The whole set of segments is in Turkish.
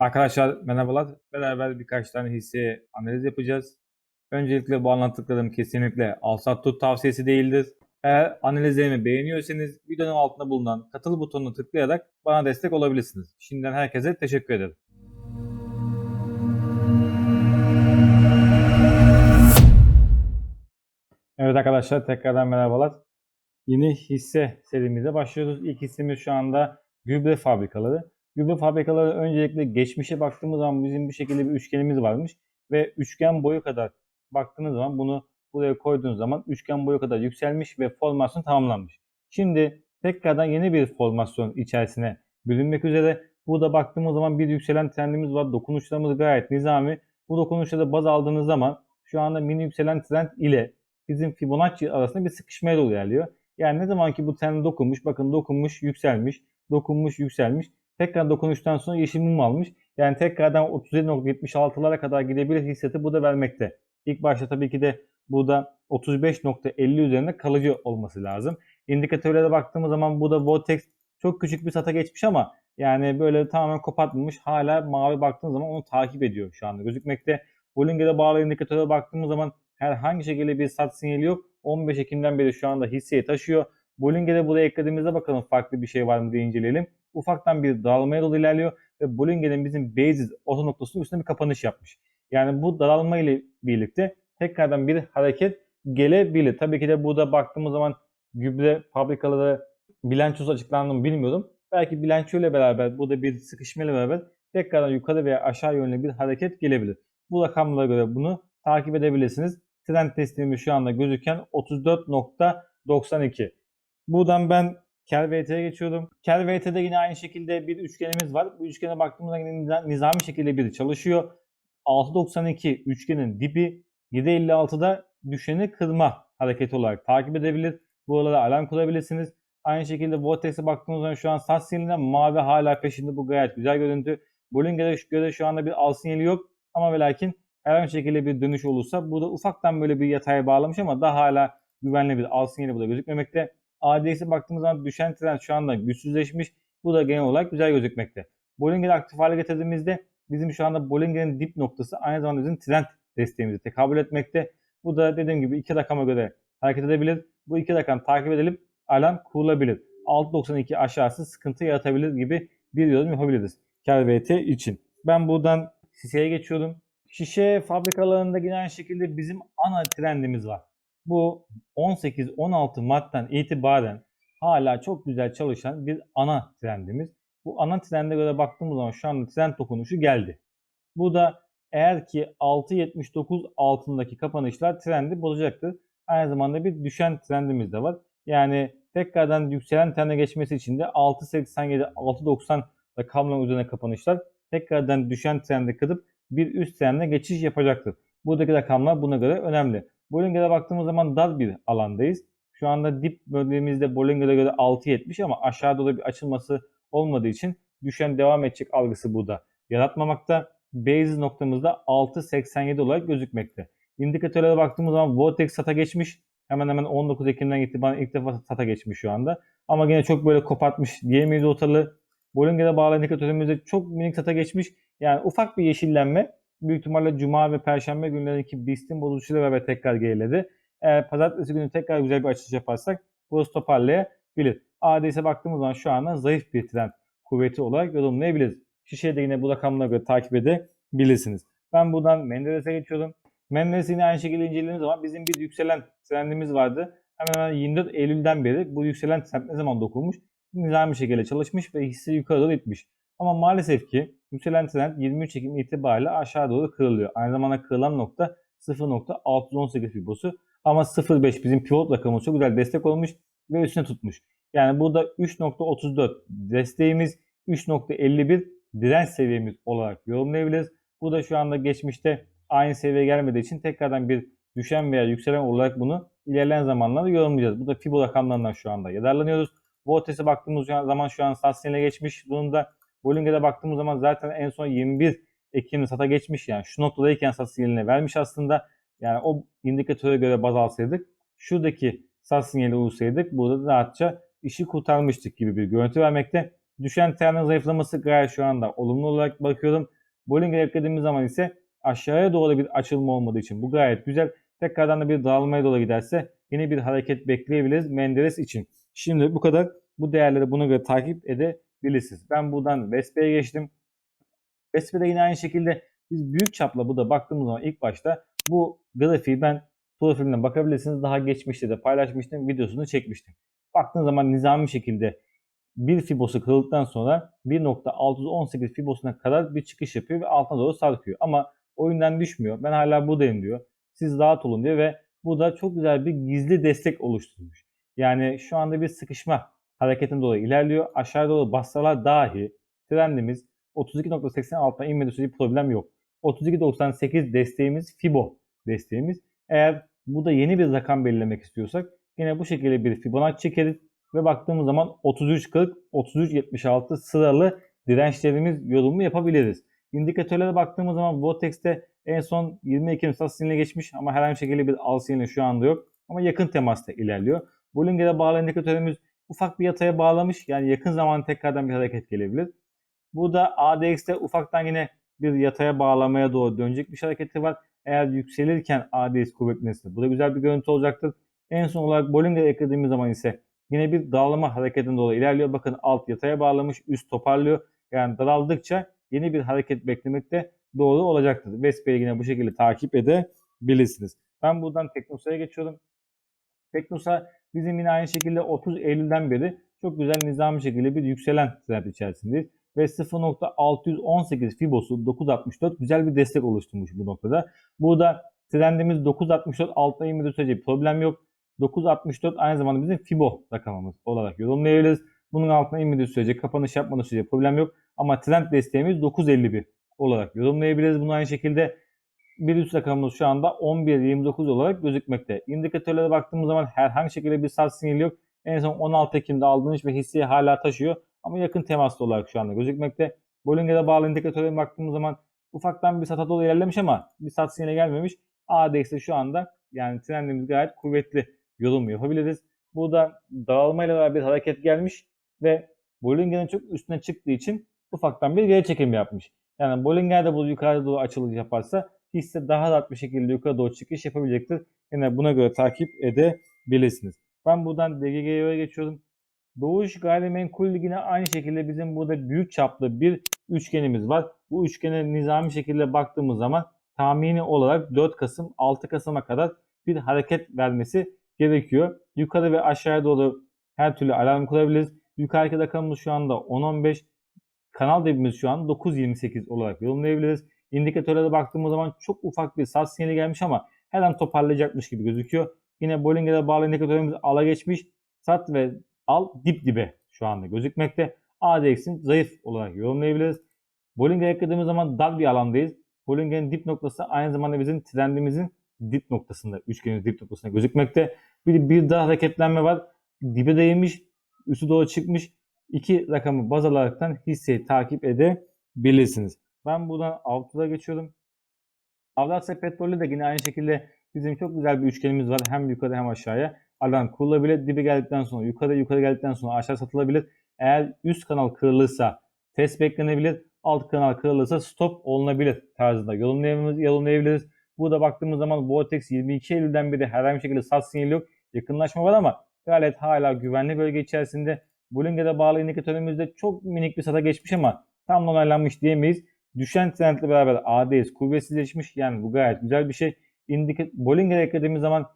Arkadaşlar merhabalar. Beraber birkaç tane hisse analiz yapacağız. Öncelikle bu anlattıklarım kesinlikle al-sat tut tavsiyesi değildir. Eğer analizlerimi beğeniyorsanız videonun altında bulunan katıl butonuna tıklayarak bana destek olabilirsiniz. Şimdiden herkese teşekkür ederim. Evet arkadaşlar tekrardan merhabalar. Yeni hisse serimize başlıyoruz. İlk hissemiz şu anda gübre fabrikaları. Gübre fabrikaları öncelikle geçmişe baktığımız zaman bizim bu şekilde bir üçgenimiz varmış. Ve üçgen boyu kadar baktığınız zaman bunu buraya koyduğunuz zaman üçgen boyu kadar yükselmiş ve formasyon tamamlanmış. Şimdi tekrardan yeni bir formasyon içerisine bölünmek üzere. Burada baktığımız zaman bir yükselen trendimiz var. Dokunuşlarımız gayet nizami. Bu dokunuşları baz aldığınız zaman şu anda mini yükselen trend ile bizim Fibonacci arasında bir sıkışmaya doğru ilerliyor. Yani ne zaman ki bu trend dokunmuş, bakın dokunmuş, yükselmiş, dokunmuş, yükselmiş. Tekrar dokunuştan sonra yeşil mum almış. Yani tekrardan 37.76'lara kadar gidebilir hissiyatı bu da vermekte. İlk başta tabii ki de burada 35.50 üzerinde kalıcı olması lazım. İndikatörlere baktığımız zaman bu da Vortex çok küçük bir sata geçmiş ama yani böyle tamamen kopatmamış. Hala mavi baktığımız zaman onu takip ediyor şu anda gözükmekte. Bollinger'e bağlı indikatöre baktığımız zaman herhangi şekilde bir sat sinyali yok. 15 Ekim'den beri şu anda hisseyi taşıyor. Bollinger'e buraya eklediğimizde bakalım farklı bir şey var mı diye inceleyelim. Ufaktan bir daralmaya doğru ilerliyor ve Bollinger'in bizim basis orta noktasının üstünde bir kapanış yapmış. Yani bu daralma ile birlikte tekrardan bir hareket gelebilir. Tabii ki de burada baktığımız zaman gübre fabrikaları bilançosu açıklandı mı bilmiyorum. Belki bilanço ile beraber burada bir sıkışma ile beraber tekrardan yukarı veya aşağı yönlü bir hareket gelebilir. Bu rakamlara göre bunu takip edebilirsiniz. Trend testimiz şu anda gözüken 34.92. Buradan ben Kel VT'ye geçiyorum. Kel VT'de yine aynı şekilde bir üçgenimiz var. Bu üçgene baktığımızda yine nizami şekilde biri çalışıyor. 6.92 üçgenin dibi 7.56'da düşeni kırma hareketi olarak takip edebilir. Buralara alarm kurabilirsiniz. Aynı şekilde Vortex'e baktığımız zaman şu an sat sinyalinde mavi hala peşinde. Bu gayet güzel görüntü. Bollinger'e göre şu anda bir al sinyali yok. Ama ve lakin herhangi bir şekilde bir dönüş olursa burada ufaktan böyle bir yataya bağlamış ama daha hala güvenli bir al sinyali burada gözükmemekte. ADX'e baktığımız zaman düşen trend şu anda güçsüzleşmiş. Bu da genel olarak güzel gözükmekte. Bollinger'i aktif hale getirdiğimizde bizim şu anda Bollinger'in dip noktası aynı zamanda bizim trend desteğimizi tekabül etmekte. Bu da dediğim gibi iki rakama göre hareket edebilir. Bu iki rakam takip edilip alarm kurulabilir. 6.92 aşağısı sıkıntı yaratabilir gibi bir yorum yapabiliriz. Kar için. Ben buradan şişeye geçiyorum. Şişe fabrikalarında yine aynı şekilde bizim ana trendimiz var. Bu 18-16 Mart'tan itibaren hala çok güzel çalışan bir ana trendimiz. Bu ana trende göre baktığımız zaman şu anda trend dokunuşu geldi. Bu da eğer ki 6.79 altındaki kapanışlar trendi bozacaktır. Aynı zamanda bir düşen trendimiz de var. Yani tekrardan yükselen trende geçmesi için de 6.87, 6.90 da kalmayan üzerine kapanışlar tekrardan düşen trendi kırıp bir üst trende geçiş yapacaktır. Buradaki rakamlar buna göre önemli. Bollinger'e baktığımız zaman dar bir alandayız. Şu anda dip bölgemizde Bollinger'e göre 6.70 ama aşağı doğru bir açılması olmadığı için düşen devam edecek algısı burada yaratmamakta. Base noktamızda 6.87 olarak gözükmekte. İndikatörlere baktığımız zaman Vortex SATA geçmiş. Hemen hemen 19 Ekim'den itibaren ilk defa SATA geçmiş şu anda. Ama yine çok böyle kopartmış diyemeyiz ortalığı. Bollinger'e bağlı indikatörümüzde çok minik SATA geçmiş. Yani ufak bir yeşillenme büyük ihtimalle Cuma ve Perşembe günlerindeki BIST'in bozuluşuyla beraber tekrar geriledi. Eğer pazartesi günü tekrar güzel bir açılış yaparsak burası toparlayabilir. ADS'e baktığımız zaman şu anda zayıf bir trend kuvveti olarak yorumlayabiliriz. Şişeyi de yine bu rakamlara göre takip edebilirsiniz. Ben buradan Menderes'e geçiyorum. Menderes'i yine aynı şekilde incelediğimiz zaman bizim bir yükselen trendimiz vardı. Hemen hemen 24 Eylül'den beri bu yükselen trend ne zaman dokunmuş? Nizami şekilde çalışmış ve hisse yukarı doğru itmiş. Ama maalesef ki yükselen trend 23 Ekim itibariyle aşağı doğru kırılıyor. Aynı zamanda kırılan nokta 0.618 fibosu. Ama 0.5 bizim pivot rakamımız çok güzel destek olmuş ve üstüne tutmuş. Yani burada 3.34 desteğimiz 3.51 direnç seviyemiz olarak yorumlayabiliriz. Bu da şu anda geçmişte aynı seviyeye gelmediği için tekrardan bir düşen veya yükselen olarak bunu ilerleyen zamanlarda yorumlayacağız. Bu da Fibo rakamlarından şu anda yararlanıyoruz. Vortex'e baktığımız zaman şu an Sassine'le geçmiş durumda. Bollinger'e baktığımız zaman zaten en son 21 Ekim'de sata geçmiş yani şu noktadayken sat sinyaline vermiş aslında. Yani o indikatöre göre baz alsaydık şuradaki sat sinyali uysaydık burada da rahatça işi kurtarmıştık gibi bir görüntü vermekte. Düşen trendin zayıflaması gayet şu anda olumlu olarak bakıyorum. Bollinger eklediğimiz zaman ise aşağıya doğru bir açılma olmadığı için bu gayet güzel. Tekrardan da bir dağılmaya doğru giderse yeni bir hareket bekleyebiliriz Menderes için. Şimdi bu kadar. Bu değerleri buna göre takip edebilirsiniz. Ben buradan Vespe'ye geçtim. Vespe'de yine aynı şekilde biz büyük çapla bu da baktığımız zaman ilk başta bu grafiği ben profiline bakabilirsiniz. Daha geçmişte de paylaşmıştım. Videosunu çekmiştim. Baktığınız zaman nizami şekilde bir fibosu kırıldıktan sonra 1.618 fibosuna kadar bir çıkış yapıyor ve altına doğru sarkıyor. Ama oyundan düşmüyor. Ben hala buradayım diyor. Siz rahat olun diyor ve bu da çok güzel bir gizli destek oluşturmuş. Yani şu anda bir sıkışma hareketin doğru ilerliyor. Aşağı doğru bassalar dahi trendimiz 32.80 altına inmediği sürece problem yok. 32.98 desteğimiz Fibo desteğimiz. Eğer bu da yeni bir rakam belirlemek istiyorsak yine bu şekilde bir Fibonacci çekeriz ve baktığımız zaman 33.40, 33.76 sıralı dirençlerimiz yorumu yapabiliriz. İndikatörlere baktığımız zaman Vortex'te en son 20 Ekim sat sinyaline geçmiş ama herhangi bir şekilde bir al sinyali şu anda yok. Ama yakın temasta ilerliyor. Bollinger'e bağlı indikatörümüz ufak bir yataya bağlamış. Yani yakın zaman tekrardan bir hareket gelebilir. Burada ADX'te ufaktan yine bir yataya bağlamaya doğru dönecek bir hareketi var. Eğer yükselirken ADX kuvvetlenirse bu da güzel bir görüntü olacaktır. En son olarak Bollinger'e eklediğimiz zaman ise yine bir dağılma hareketine doğru ilerliyor. Bakın alt yataya bağlamış, üst toparlıyor. Yani daraldıkça yeni bir hareket beklemekte doğru olacaktır. Vespe'yi yine bu şekilde takip edebilirsiniz. Ben buradan Teknosa'ya geçiyorum. Teknosa bizim yine aynı şekilde 30 Eylül'den beri çok güzel nizami şekilde bir yükselen trend içerisindeyiz. Ve 0.618 fibosu 9.64 güzel bir destek oluşturmuş bu noktada. Burada trendimiz 9.64 altına inmediği sürece problem yok. 9.64 aynı zamanda bizim fibo rakamımız olarak yorumlayabiliriz. Bunun altına inmediği sürece kapanış yapmadığı sürece problem yok. Ama trend desteğimiz 9.51 olarak yorumlayabiliriz. Bunu aynı şekilde bir üst rakamımız şu anda 11.29 olarak gözükmekte. İndikatörlere baktığımız zaman herhangi şekilde bir sat sinyali yok. En son 16 Ekim'de aldığınız ve hisseyi hala taşıyor. Ama yakın temaslı olarak şu anda gözükmekte. Bollinger'e bağlı indikatöre baktığımız zaman ufaktan bir sata doğru ilerlemiş ama bir sat sinyali gelmemiş. ADX'de şu anda yani trendimiz gayet kuvvetli yorum yapabiliriz. Burada dağılmayla beraber bir hareket gelmiş ve Bollinger'in çok üstüne çıktığı için ufaktan bir geri çekim yapmış. Yani Bollinger de bu yukarıda doğru açılış yaparsa hisse daha rahat bir şekilde yukarı doğru çıkış yapabilecektir. Yine buna göre takip edebilirsiniz. Ben buradan DGG'ye geçiyorum. Doğuş Gayrimenkul Ligi'ne aynı şekilde bizim burada büyük çaplı bir üçgenimiz var. Bu üçgene nizami şekilde baktığımız zaman tahmini olarak 4 Kasım 6 Kasım'a kadar bir hareket vermesi gerekiyor. Yukarı ve aşağıya doğru her türlü alarm kurabiliriz. Yukarıdaki rakamımız şu anda 10-15. Kanal dibimiz şu an 9.28 olarak yorumlayabiliriz. İndikatörlere baktığımız zaman çok ufak bir sat sinyali gelmiş ama her an toparlayacakmış gibi gözüküyor. Yine Bollinger'e bağlı indikatörümüz ala geçmiş. Sat ve al dip dibe şu anda gözükmekte. ADX'in zayıf olarak yorumlayabiliriz. Bollinger'e eklediğimiz zaman dar bir alandayız. Bollinger'in dip noktası aynı zamanda bizim trendimizin dip noktasında, üçgenin dip noktasında gözükmekte. Bir, bir daha hareketlenme var. Dibe değmiş, üstü doğru çıkmış. İki rakamı baz alaraktan hisseyi takip edebilirsiniz. Ben buradan Avrupa geçiyorum. Avrasya Petrolü de yine aynı şekilde bizim çok güzel bir üçgenimiz var. Hem yukarı hem aşağıya. Alan kurulabilir. Dibe geldikten sonra yukarı yukarı geldikten sonra aşağı satılabilir. Eğer üst kanal kırılırsa test beklenebilir. Alt kanal kırılırsa stop olunabilir tarzında yorumlayabiliriz. yorumlayabiliriz. Burada baktığımız zaman Vortex 22 Eylül'den beri herhangi bir şekilde sat sinyali yok. Yakınlaşma var ama gayet hala güvenli bölge içerisinde. Bollinger'e bağlı indikatörümüzde çok minik bir sata geçmiş ama tam onaylanmış diyemeyiz. Düşen trendle beraber ADS kuvvetsizleşmiş. Yani bu gayet güzel bir şey. Indikat Bollinger'e eklediğimiz zaman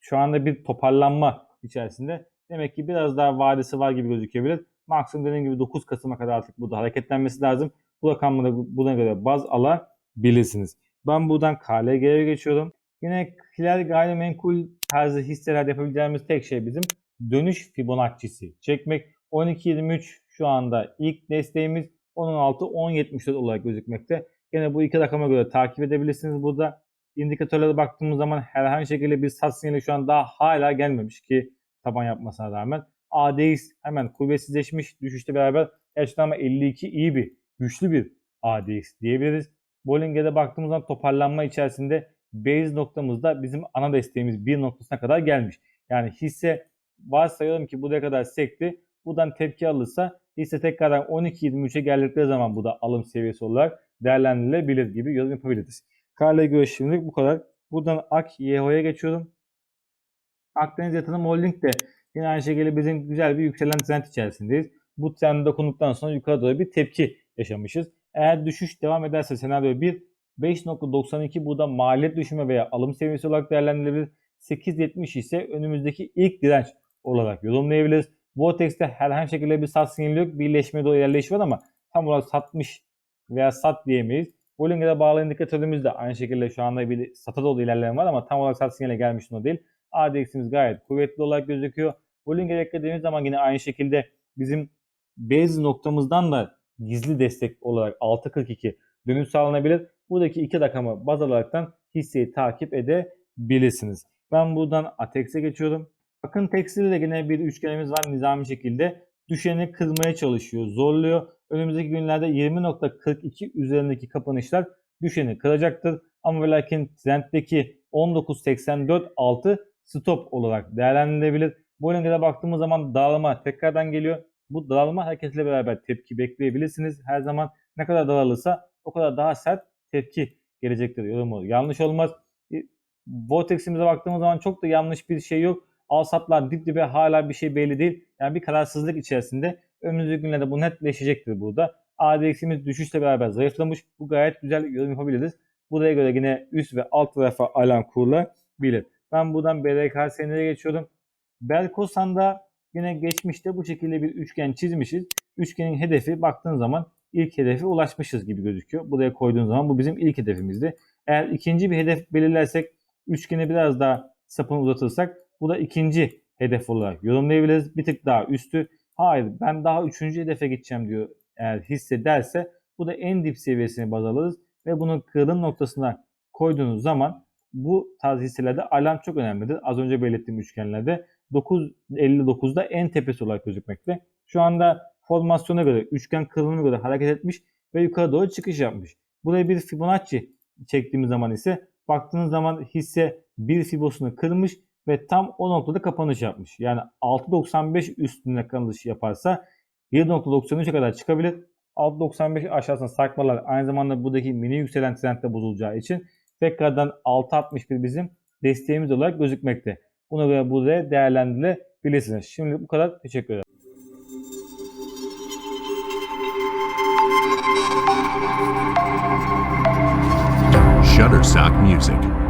şu anda bir toparlanma içerisinde. Demek ki biraz daha vadesi var gibi gözükebilir. Maksimum dediğim gibi 9 Kasım'a kadar artık burada hareketlenmesi lazım. Bu rakamları buna göre baz alabilirsiniz. Ben buradan KLG'ye geçiyorum. Yine Hilal gayrimenkul tarzı hisseler yapabileceğimiz tek şey bizim dönüş Fibonacci'si çekmek. 12.23 şu anda ilk desteğimiz 16 10.74 olarak gözükmekte. Yine bu iki rakama göre takip edebilirsiniz burada. İndikatörlere baktığımız zaman herhangi şekilde bir sat sinyali şu an daha hala gelmemiş ki taban yapmasına rağmen. ADX hemen kuvvetsizleşmiş düşüşte beraber gerçekten ama 52 iyi bir güçlü bir ADX diyebiliriz. Bollinger'e baktığımız zaman toparlanma içerisinde base noktamızda bizim ana desteğimiz bir noktasına kadar gelmiş. Yani hisse varsayalım ki buraya kadar sekti. Buradan tepki alırsa hisse tekrardan 12.23'e geldikleri zaman bu da alım seviyesi olarak değerlendirilebilir gibi yorum yapabiliriz. Karla göre şimdilik bu kadar. Buradan AK YHO'ya geçiyorum. Akdeniz Yatırım Holding de yine aynı şekilde bizim güzel bir yükselen trend içerisindeyiz. Bu trend dokunduktan sonra yukarı doğru bir tepki yaşamışız. Eğer düşüş devam ederse senaryo 1 5.92 burada maliyet düşümü veya alım seviyesi olarak değerlendirilebilir. 8.70 ise önümüzdeki ilk direnç olarak yorumlayabiliriz. Vortex'te herhangi şekilde bir sat sinyali yok. Birleşmeye doğru ilerleyiş var ama tam olarak satmış veya sat diyemeyiz. Bollinger'e bağlı indikatörümüz de aynı şekilde şu anda bir sata doğru ilerleme var ama tam olarak sat sinyale gelmiş o değil. ADX'imiz gayet kuvvetli olarak gözüküyor. Bollinger'e eklediğimiz zaman yine aynı şekilde bizim base noktamızdan da gizli destek olarak 6.42 dönüş sağlanabilir. Buradaki iki rakamı baz alaraktan hisseyi takip edebilirsiniz. Ben buradan ATEX'e geçiyorum. Bakın tekstilde yine bir üçgenimiz var nizami şekilde. Düşeni kırmaya çalışıyor, zorluyor. Önümüzdeki günlerde 20.42 üzerindeki kapanışlar düşeni kıracaktır. Ama ve lakin trenddeki 19.84 altı stop olarak değerlendirilebilir. Bollinger'e baktığımız zaman dağılma tekrardan geliyor. Bu dağılma hareketiyle beraber tepki bekleyebilirsiniz. Her zaman ne kadar dağılırsa o kadar daha sert tepki gelecektir yorumu. Yanlış olmaz. E, Vortex'imize baktığımız zaman çok da yanlış bir şey yok. Al satlar dip dibe hala bir şey belli değil. Yani bir kararsızlık içerisinde önümüzdeki günlerde bu netleşecektir burada. ADX'imiz düşüşle beraber zayıflamış. Bu gayet güzel yorum yapabiliriz. Buraya göre yine üst ve alt tarafa alan kurulabilir. Ben buradan BRK seneye geçiyorum. Belkosan'da yine geçmişte bu şekilde bir üçgen çizmişiz. Üçgenin hedefi baktığın zaman ilk hedefe ulaşmışız gibi gözüküyor. Buraya koyduğun zaman bu bizim ilk hedefimizdi. Eğer ikinci bir hedef belirlersek üçgeni biraz daha sapını uzatırsak bu da ikinci hedef olarak yorumlayabiliriz. Bir tık daha üstü. Hayır ben daha üçüncü hedefe gideceğim diyor eğer hisse derse bu da en dip seviyesini baz alırız ve bunu kırılım noktasına koyduğunuz zaman bu tarz hisselerde alarm çok önemlidir. Az önce belirttiğim üçgenlerde 9.59'da en tepesi olarak gözükmekte. Şu anda formasyona göre, üçgen kırılımına göre hareket etmiş ve yukarı doğru çıkış yapmış. Buraya bir Fibonacci çektiğimiz zaman ise baktığınız zaman hisse bir fibosunu kırmış ve tam o noktada kapanış yapmış. Yani 6.95 üstünde kapanış yaparsa 7.93'e kadar çıkabilir. 6.95 aşağısına sarkmalar aynı zamanda buradaki mini yükselen trendde bozulacağı için tekrardan 6.61 bizim desteğimiz olarak gözükmekte. Buna göre buraya değerlendirilebilirsiniz. Şimdi bu kadar. Teşekkür ederim. Shutterstock Music.